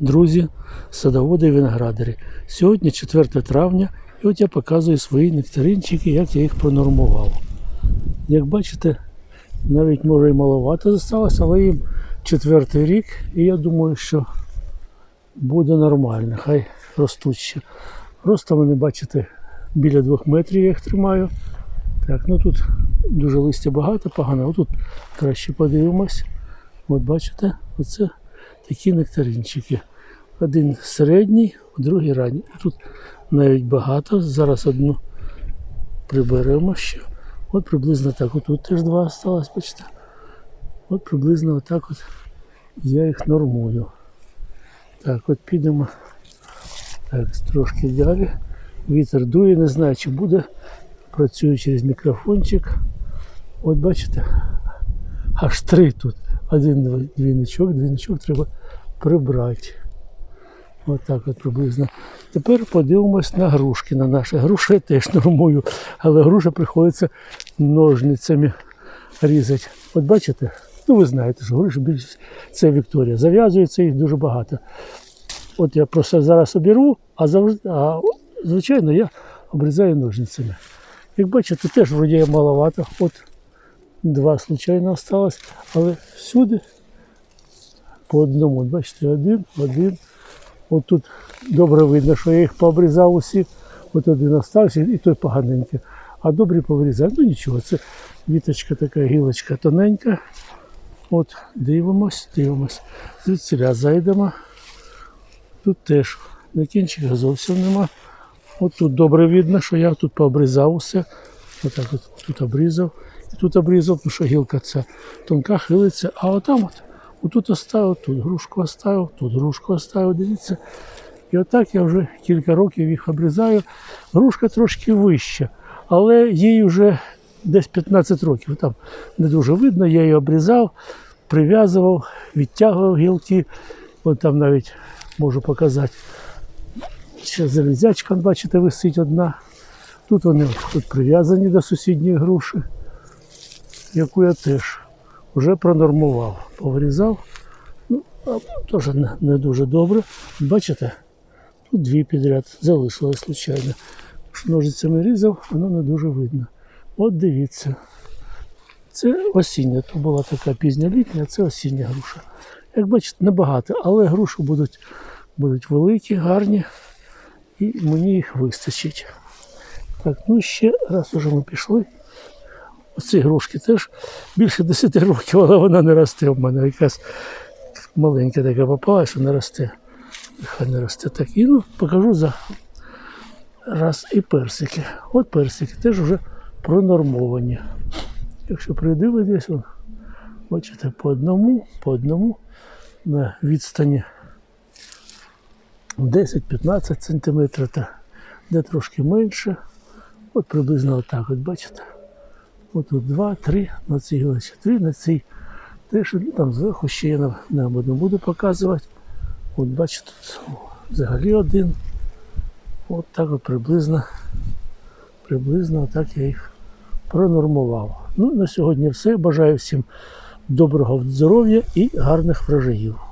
друзі, садоводи і виноградарі. Сьогодні 4 травня, і от я показую свої нектаринчики, як я їх пронормував. Як бачите, навіть може і маловато залишилось, але їм четвертий рік, і я думаю, що буде нормально, хай ростуть ще. Ростом вони, бачите, біля двох метрів я їх тримаю. Так, ну тут дуже листя багато, погано. Отут краще подивимось. От бачите, оце такі нектаринчики. Один середній, другий ранній. Тут навіть багато. Зараз одну приберемо ще. От приблизно так. Тут теж два осталось, бачите. От приблизно отак от я їх нормую. Так, от підемо так, трошки далі. Вітер дує, не знаю, чи буде. Працюю через мікрофончик. От бачите, аж три тут. Один двійничок, двійничок треба прибрати. От так от приблизно. Тепер подивимось на грушки на наші. Груші я теж нормую, але груша приходиться ножницями різати. От бачите? Ну ви знаєте, що груші більшість це Вікторія. Зав'язується їх дуже багато. От я просто зараз обірву, а завжди, а звичайно, я обрізаю ножницями. Як бачите, теж вроді маловато. От два случайно осталось, але всюди по одному. Бачите, один, один. От тут добре видно, що я їх пообрізав усі. От один остався і той поганенький. А добрі повирізав. Ну нічого, це віточка така, гілочка тоненька. От, дивимось, дивимось. Звідсіля зайдемо. Тут теж на кінчиках зовсім нема. От тут добре видно, що я тут пообрізав усе. Отак от тут обрізав. І тут обрізав, тому що гілка ця тонка хилиться. А отам от, отут оставив, тут грушку оставив, тут грушку оставив, дивіться. І отак я вже кілька років їх обрізаю. Грушка трошки вища, але їй вже десь 15 років. Там не дуже видно, я її обрізав, прив'язував, відтягував гілки. От там навіть можу показати. Ще залізячка, бачите, висить одна. Тут вони тут прив'язані до сусідньої груші, яку я теж вже пронормував. Поврізав. Ну, теж не, дуже добре. Бачите, тут дві підряд залишилось случайно. Що Ножицями різав, воно не дуже видно. От дивіться. Це осіння, то була така пізня літня, а це осіння груша. Як бачите, небагато, але груші будуть, будуть великі, гарні, і мені їх вистачить. Так, ну ще раз уже ми пішли. Оці грушки теж більше 10 років, але вона не росте в мене. Якась маленька така попала, що не росте. Нехай не росте. Так, і ну, покажу за раз і персики. От персики теж вже пронормовані. Якщо придивитись, бачите, по одному, по одному на відстані 10-15 см, де трошки менше. От приблизно отак, от бачите. От тут два, три на цій гілочці, три на цій. Теж ну, там зверху ще я не буду показувати. От бачите, тут взагалі один. От так от приблизно, приблизно отак я їх пронормував. Ну, на сьогодні все. Бажаю всім доброго здоров'я і гарних врожаїв.